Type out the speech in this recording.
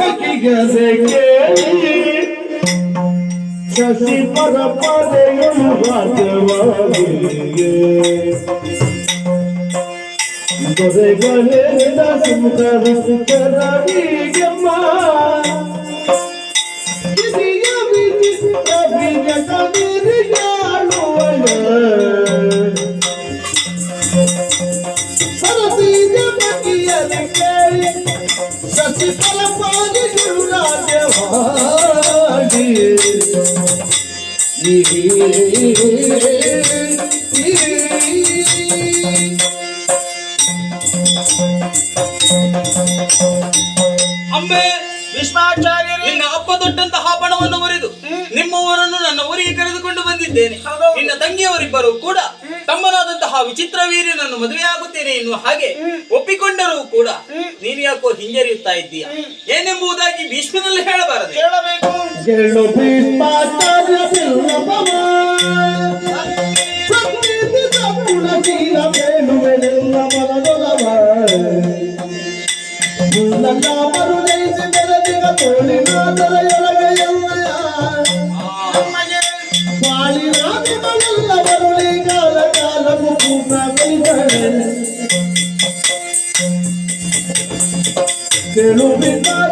ಬಗೆಗದಕ್ಕೆ ಶಶಿ ಪರಪರೆಗಳು ರಾಜವಾಗಿಯೇ ದೊರೆಗಳಿಂದ ಸುಂದರ ಸುಂದರವಿಗಮ್ಮ ಕಿರಿಯ ವಿಚಿತ್ರ ಬೀಜ ಕವಿರಿಯಾಳುವಯ ಅಂಬೆ ವಿಶ್ವಾಚಾರ್ಯರು ನಿನ್ನ ಅಪ್ಪ ದೊಡ್ಡಂತಹ ಬಣವನ್ನು ಮುರಿದು ನಿಮ್ಮವರನ್ನು ನನ್ನ ಊರಿಗೆ ಕರೆದುಕೊಂಡು ಬಂದಿದ್ದೇನೆ. ನಿನ್ನ ತಂಗಿಯವರಿಬ್ಬರು ಕೂಡ ತಮ್ಮನಾದಂತಹ ವಿಚಿತ್ರ ವೀರ್ಯನನ್ನು ಮದುವೆಯಾಗುತ್ತೇನೆ ಎನ್ನುವ ಹಾಗೆ ಒಪ್ಪಿಕೊಂಡರೂ ಕೂಡ ನೀನು ಯಾಕೋ ಹಿಂಜರಿಯುತ್ತಾ ಇದ್ದೀಯ? ಏನೆಂಬುದಾಗಿ ಭೀಷ್ಮನಲ್ಲಿ ಹೇಳಬಾರದು. ಕೇಳಬೇಕು ಗೆಳು ಭೀಷ್ಮಾಚಾರ್ಯ